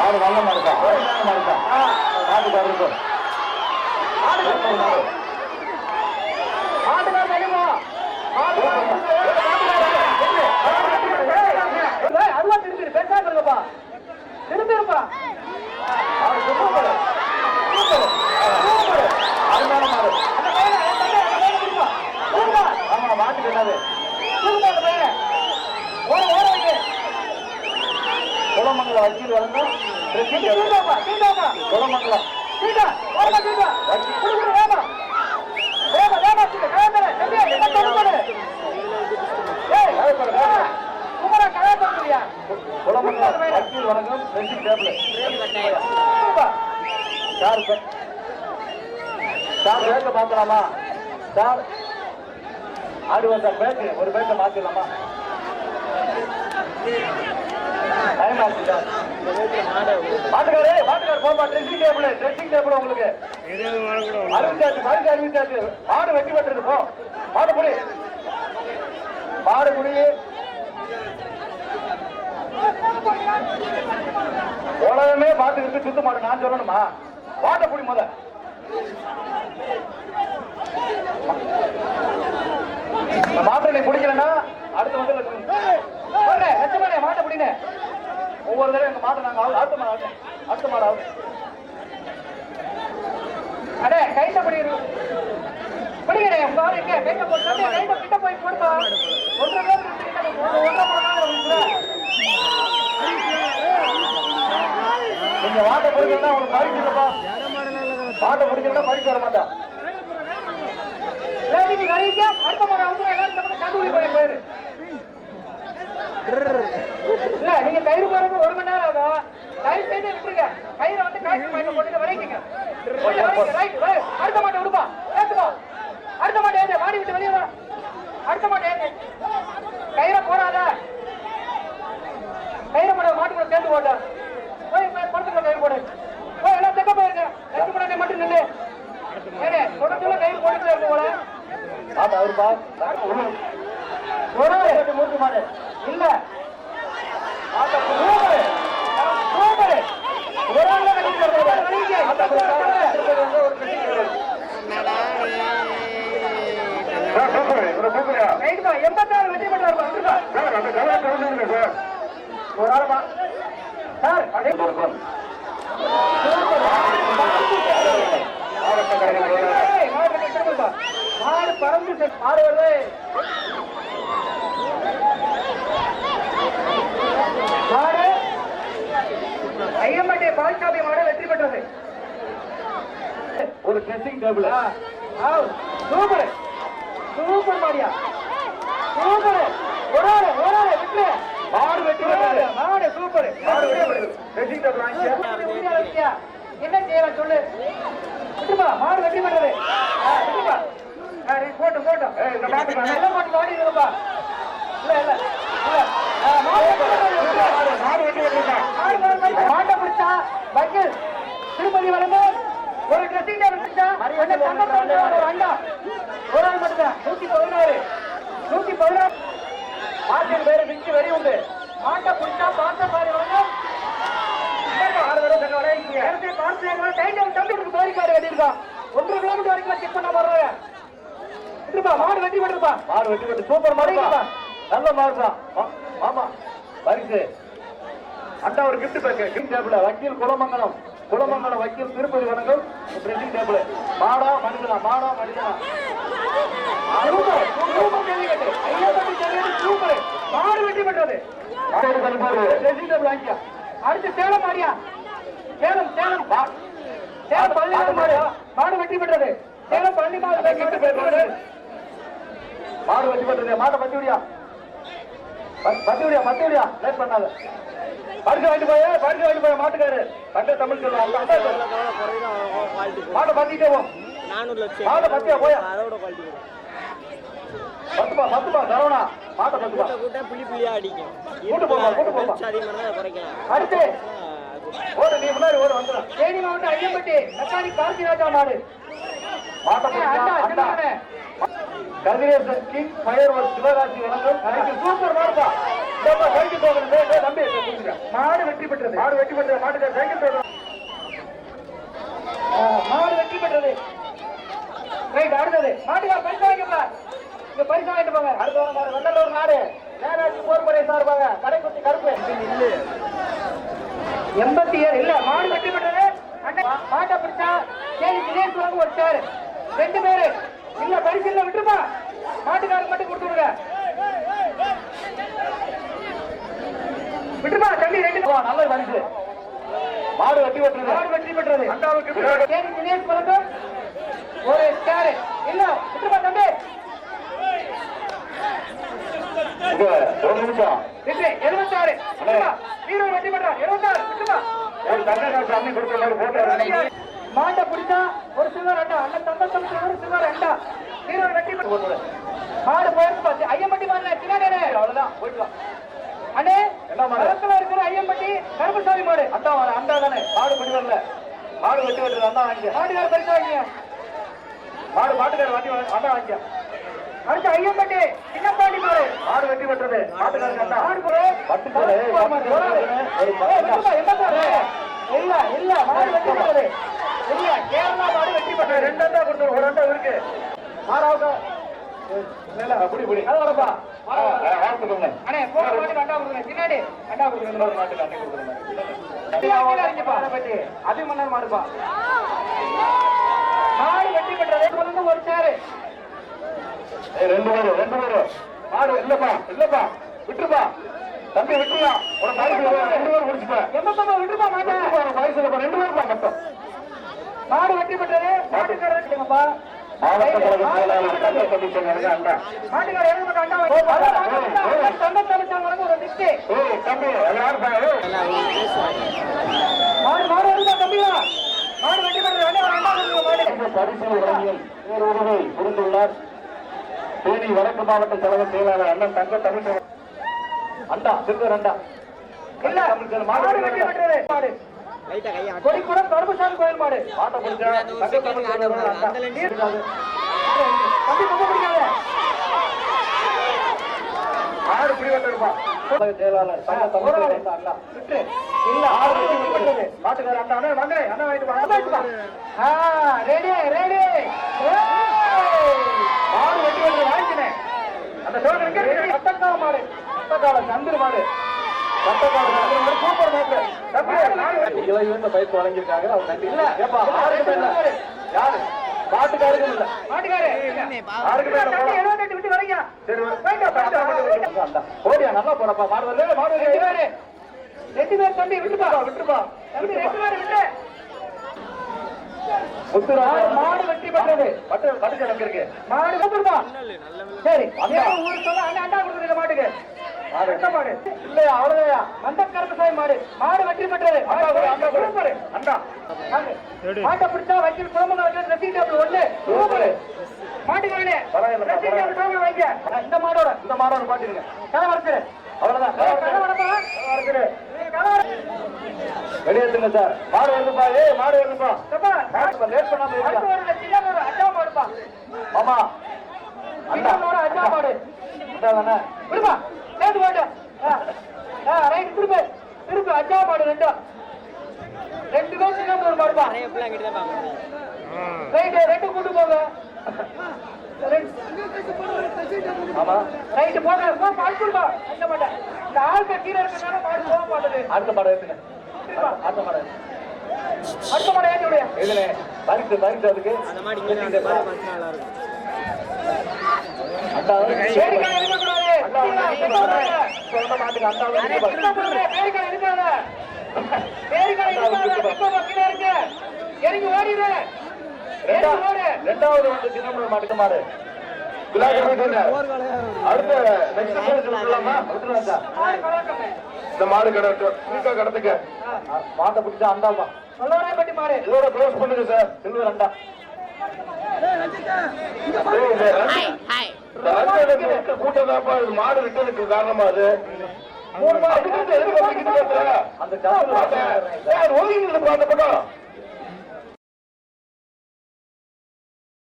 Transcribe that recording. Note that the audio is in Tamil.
ஆடு நல்ல மாடுக்கா மாடுக்கா மாட்டுக்காரர் இருக்கும் மாட்டுக்காரர் தெரியுமா? மாட்டுக்காரர் ஏய், அதுவா திரும்பி பேசாம இருங்கப்பா திரும்பி இருப்பா ஆடு சூப்பர் சூப்பர் சூப்பர் அருமையான மாடு அந்த பையனை என் தம்பி, அந்த பையனை பிடிப்பா. தூக்குப்பா. ஆமா மாட்டுக்கு என்னது தூக்குப்பா அந்த பையனை. ஓட ஓட வைக்க குளமங்கலம் வக்கீல் வழங்கும் ட்ரெஸ்ஸிங் டேபிள் தூக்குப்பா தூக்குப்பா குளமங்கலம் தூக்கா ஓடமா தூக்கா குடு குடு வேமா வேமா வேமா தூக்கு கயாத்தர தம்பி என்ன தடுக்கல ஏய் கயாத்தர, கயாத்தர. குமரா கயாத்தரயா குளமங்கலம் வக்கீல் வழங்கும் ட்ரெஸ்ஸிங் டேபிள் சார் சார் பேக்க பார்க்கலாமா சார் ஆடு வந்த பேக்கு ஒரு பேக்கை மாத்திடலாமா மாட்டுக்காரே மாட்டுக்கார போமா ட்ரெஸ்ஸிங் டேபிள் ட்ரெஸ்ஸிங் டேபிள் உங்களுக்கு. அறுபத்தாச்சு பதினஞ்சு அறுபத்தாச்சு மாடு வெட்டி வெட்டுறது போ. மாடு புடி மாடு புடி உலகமே பார்த்துக்கிட்டு சுத்த மாடு. நான் சொல்லணுமா? மாட்டை புடி முத இந்த மாட்டை நீ பிடிக்கலன்னா அடுத்து வந்து போறே லட்சமானே மாட்ட ஒவ்வொரு தடவை எங்க மாட்டை நாங்க ஆகு- அடுத்த மாடு ஆகுது அடுத்த மாடு ஆகும் அடே கைட்ட புடிரு புடிங்கடே பாரு இங்க கைட்ட போட்டு தம்பி கைட்ட கிட்ட போய் போடுப்பா ஒன்றரை பேர் கிட்ட போய் ஒன்றரை மணி நீங்க மாட்டை பிடிக்கலன்னா உங்களுக்கு பரிசு இல்லப்பா. மாட்டை பிடிக்கலன்னா பரிசு வர மாட்டா. நீங்க நிறைய அடுத்த முறை வந்து எல்லாரும் கண்டுபிடி போய் போயிரு. இல்ல நீங்க கயிறு போறது ஒரு மணி நேரம் ஆகும். தயவு செய்து விட்டுருங்க. கயிறை வந்து காய்ச்சி மயக்க போட்டு வரைக்குங்க ரைட் அடுத்த மாட்டை விடுப்பா. ஏத்துப்பா அடுத்த மாட்டை ஏத்து மாடி விட்டு வெளியே அடுத்த மாட்டை ஏத்து கயிறை போடாத. கயிறை போட மாட்டு கூட சேர்ந்து போட்ட போய் படத்துக்குள்ள கயிறு போடு. போய் எல்லாம் செக்க போயிருங்க ரெண்டு மணி மட்டும் நின்று ஏடே தொடர்ந்துள்ள கயிறு போட்டுட்டு இருக்கு போல. மாட்டை அவருப்பா ஒரு மூன்று மாடு இல்ல சூப்பர் சூப்பர் ஒரு ஆள் கட்டிட்டு வருது வெளியே மாட்டை பிடிச்சா திருப்பதி வந்து ஒரு ட்ரெஸ்ஸிங் டேபிள் சார் சூப்பர் இவரை சூப்பரா ரைட் தான் எண்பத்தாறு வெற்றி பெற்றார் வந்துருக்கா சார் அந்த கலரை கலந்துருங்க சார் ஒரு ஆள் பா சார் அதே இருக்கும் ஏய், மாடு கட்டி திரும்புப்பா. மாடு பறந்து செ- மாடு வருது மாடு ஐயம்பட்டி பால்சாமி மாடு வெற்றி பெற்றது ஒரு ட்ரெஸ்ஸிங் டேபிள் சூப்பர். சூப்பர் மாடியா சூப்பர். ஒரு ஒரு விட்டு மாடு வெட்டி. மாடு சூப்பர். மாடு வெட்டி என்ன செய்யலாம் சொல்லு? விட்டுப்பா மாடு வெற்றி பெற்றது ஆ, விட்டுப்பா. ஆ, நீ போட்டு போட்டு. ஏய், இந்த மாட்டுக்கு நல்ல மாட்டு மாடி இருக்குப்பா இல்ல இல்ல. வெட்டி. மாட்டை பிடிச்சா வக்கீல் திருப்பதி வரம்பு ஒரு ட்ரெஸ்ஸிங் டேபிள் பிடிச்சா ஒரு அண்டா ஒரு ஆள் மட்டும்தான். நூத்தி பதினாறு. நூத்தி பதினாறு மாட்டின் பேரு விக்கி வெறி உண்டு. மாட்டை பிடிச்சா பார்த்த பாரு ஒன்றரை கிலோமீட்டர் வரைக்கும் செக் பண்ண போறாங்க மாடு வெட்டி விட்டுருப்பா மாடு வெட்டி வெட்டி சூப்பர் மாடுப்பா நல்ல மாடுப்பா மா- மாமா பரிசு அண்டா ஒரு கிஃப்ட் பேக்கு கிஃப்ட் டேபிள் வக்கீல் குலமங்கலம். குலமங்கலம் வக்கீல் திருப்பதி வணக்கம். ட்ரெஸ்ஸிங் டேபிள் மாடா மனிதனா? மாடா மனிதனா? Super super Jallikattu Iyappatti Jallikattu super மாடு வெட்டி வாங்கிக்க அடுத்து சேலம் மாடியா சேலம் சேலம். சேலம் பள்ளி மாடு மாடு. வெட்டி பெற்றது சேலம் பள்ளி மாடு மாடு வெட்டி பண்றது. மாட்டை பத்தி விடியா. பத்தி விடியா பத்தி விடியா. லேட் பண்ணாத. பரிசு வாங்கிட்டு போய் பரிசு வாங்கிட்டு போய் மாட்டுக்காரு. தங்க தமிழ் சொல்லுவாங்க மாட்டை பத்திட்டே போ. நானூறு லட்சம். மாட்டை பத்தியா போயா. அதோட குவாலிட்டி பத்துப்பா பத்துப்பா சரவணா. மாட்டை பத்துப்பா. கூட்ட கூட்ட புள்ளி புள்ளியா அடிக்கும். கூட்டு போப்பா, கூட்டு போப்பா. பெருசு அதிகமாக தான் குறைக்கலாம். அடுத்து. ஓடு நீ முன்னாடி ஓடு வந்துடும் தேனி மாவட்டம் ஐயம்பட்டி மெக்கானிக் கார்த்திராஜா மாடு. மாட்டை அண்ணா, பிடிச்சா, அண்ணா சின்னமனே. Kathiresan king fire work Sivakasi வணக்கம் எனக்கு சூப்பர் மாடுப்பா. இதப்பா டேய், டேய், தம்பி. மாடு வெற்றி பெற்றது. மாடு வெற்றி பெற்றது மாட்டுக்கார் சைக்கிள் ஆ, மாடு வெற்றி பெற்றது. ரைட் அடுத்தது மாட்டுக்கார பரிசு வாங்கிப்பா இங்க பரிசு வாங்கிட்டு போங்க. அடுத்த மாடு வெள்ளலூர் நாடு. நேராட்சி போர்முறை சார்பாக கடைக்குட்டி கருப்பு. எண்பத்தி ஏழு இல்ல மாடு பெற்றது அண்ணே, மாட்டை பிடிச்சா கேள்வி தினேஷ் வாங்க ஒரு சார். ரெண்டு பேரு. இல்ல பரிசு இல்ல விட்டுருப்பா மாட்டுக்காரருக்கு மட்டும் கொடுத்து விடுங்க. விட்டுருப்பா தம்பி ரெண்டு நல்ல பரிசு. மாடு வெற்றி பெற்றது மாடு வெற்றி பெற்றது அண்டாவுக்கு கேள்வி தினேஷ் வழங்கும் ஒரு சார் இல்ல விட்டுருப்பா தம்பி? ஒரு நிமிஷம். எழுபத்தாறு. விட்டுருப்பா வீரர் வெற்றி பெற்றார். எழுபத்தாறு விட்டுருப்பா ஒரு தங்கக்காசு அம்மி கொடுத்த மாதிரி போட்டு மாட்டை பிடிச்சா ஒரு சில்வர் அண்டா? அண்ணன் தந்தம் ஒரு சில்வர் அண்டா? வீரர் வெற்றி பெற்று மாடு போயிருக்கு ஐயம்பட்டி மாடு பின்னாடி அவ்வளவுதான் போயிட்டு வா. அண்ணே? மரத்துல இருக்கிற ஐயம்பட்டி கருப்பசாமி மாடு. அண்டா அண்டா தானே. மாடு பிடி வரல. மாடு வெட்டி வெட்டுறது மாட்டுக்கார பரிசு வாங்கிங்க மாடு மாட்டுக்கார வண்டி வாங்கி- அண்டா வாங்கிக்க. அடுத்து ஐயம்பட்டி சின்னப்பாண்டி மாடு மாடு வெட்டி வெட்டுறது. மாட்டுக்காரங்க மாடு போடு. பத்து பேரு. இல்ல இல்ல மாடு வெற்றி பெற்றது இல்ல கேரளா மாடு வெற்றி பெற்றது ரெண்டு அண்டா கொடுத்து ஒரு அண்டா இருக்கு. மாறாவுக்கு. இல்ல புடி புடி அது வரப்பா. அண்ணே போன மாட்டுக்கு அண்டா கொடுங்க. பின்னாடி. அண்டா மாட்டுக்கு கொடுக்குறேன் மாடுப்பா மாடு வெற்றி பெற்றது சொல்லுங்க ஒரு சேரு ரெண்டு பேரும் ரெண்டு பேரும் மாடு இல்லப்பா இல்லப்பா. விட்டுருப்பா. தம்பி விட்டுருவா ஒரு இல்ல, ரெண்டு பேரும் முடிச்சுப்பா எண்பத்தொன்பது விட்டுருப்பா மாட்டேன் பரிசு இல்லப்பா ரெண்டு பேருப்பா மொத்தம். மாடு வெற்றி பெற்றது மாட்டுக்காரர் இல்லைங்கப்பா. மாவட்ட கழக செயலாளர் தங்க கமிஷன் எனக்கு அண்டா மாட்டுக்கார எழுபது அண்டா வாங்கி தங்க வழங்க ஒரு டிஸ்டி ஏய் தம்பி மாடு மாடு வருதா தம்பியா மாடு வெற்றி பெற்றது அண்டா ஒரு அண்டா பேருதவி புரிந்துள்ளார். தேனி வடக்கு மாவட்ட கழக செயலாளர் அண்ணன் தங்க தமிழ் அண்டா திருவர் அண்டா ஆட்டு. கொடிக்குடம் கருப்புசாமி கோயில் மாடு. மாட்டை பிடிச்சா தங்க தமிழ் ஆறு பிரிவெட்டிருப்பா செயலாளர் தங்க தமிழ் செயலாளர் அண்டா விட்டு. இல்ல ஆறு பெற்றது. மாட்டுக்கார அண்டா அண்ணா வாங்க அண்ணா வாங்கிட்டு வா, அண்ணா வாங்கிட்டு வா. ஆ ரெடி ரெடி மாடு வெட்டி வாங்கினேன் அந்த மாடு. சந்திர மாடு. பயிற்சி வழங்கியிருக்காங்க. நன்றி. இல்ல யாரு? இல்ல. மாட்டுக்காரு போடியா நல்லா போறப்பா. மாடு வரல மாடு ரெண்டு பேரு. ரெண்டு பேர் தம்பி விட்டுப்பா விட்டுருப்பா தம்பி ரெண்டு பேரு விட்டு மாடு வெற்றி பெற்றது மாடு சரி. அண்டா. ஏன் ஊர் சொல்ல அண்ணா அண்டா கொடுக்குறீங்க மாட்டுக்கு? மாடு. எந்த மாடு? இல்லையா அவ்வளவுதான் அந்த கருப்பசாமி மாடு. மாடு வெற்றி பெற்றது அண்டா. மாட்டை பிடிச்சா வக்கீல் வைக்கிறது ரசீட் டேபிள் ஒண்ணு. சூப்பர் மாட்டுக்காரனே பரவாயில்ல, ரசீட் டேபிள் டேபிள் வைங்க. இந்த மாடோட. இந்த மாடோட கதை வரைச்சிரு அவ்வளவுதான். கதை சார். மாடு வருதுப்பா. ஏய் மாடு வருதுப்பா. தப்பா. லேட் பண்ணாம சின்ன ஒரு அஜா மாடு. அண்டா தானே விடுப்பா. சேர்த்து போயிட்டு ரைட் திருப்பு திருப்பு அஜா மாடு ரெண்டும் ரெண்டு பேரும் சின்ன ஒரு மாடுப்பா நிறைய பிள்ளை அங்கிட்டு தான் பார்க்கணும். ரைட் ரெண்டு கூட்டு போங்க. ஆமா. ரைட் போங்க போ பாத்துருப்பா அந்த மாட்டேன் இந்த கீழே போக மாட்டேது அடுத்த மாடு எடுத்துங்க அடுத்த மாடு அடுத்த மாடு ஏற்றி விடு. இதுல பரிசு பரிசு அதுக்கு. அந்த மாடு அண்டா பேரிக்காய் இருக்கக்கூடாது அண்டா சொல்ல மாட்டுக்கு ரெண்டாவது வந்து சின்னமலை மாட்டுக்கு மாடு அடுத்த நெக்ஸ்ட் சொல்லலாமா மாடு இந்த மாடு கடட்டும் கடத்துக்க மாட்டை பிடிச்சா அண்டாப்பா இதோட க்ளோஸ் பண்ணுங்க சார் சில்வர் அண்டா கூட்டம்தான்ப்பா, இது மாடு விட்டதுக்கு காரணமா அது? மூணு மாடு எதுக்கு அப்படி கிட்ட பேசுற? அந்த ஒதுங்கி பக்கம்.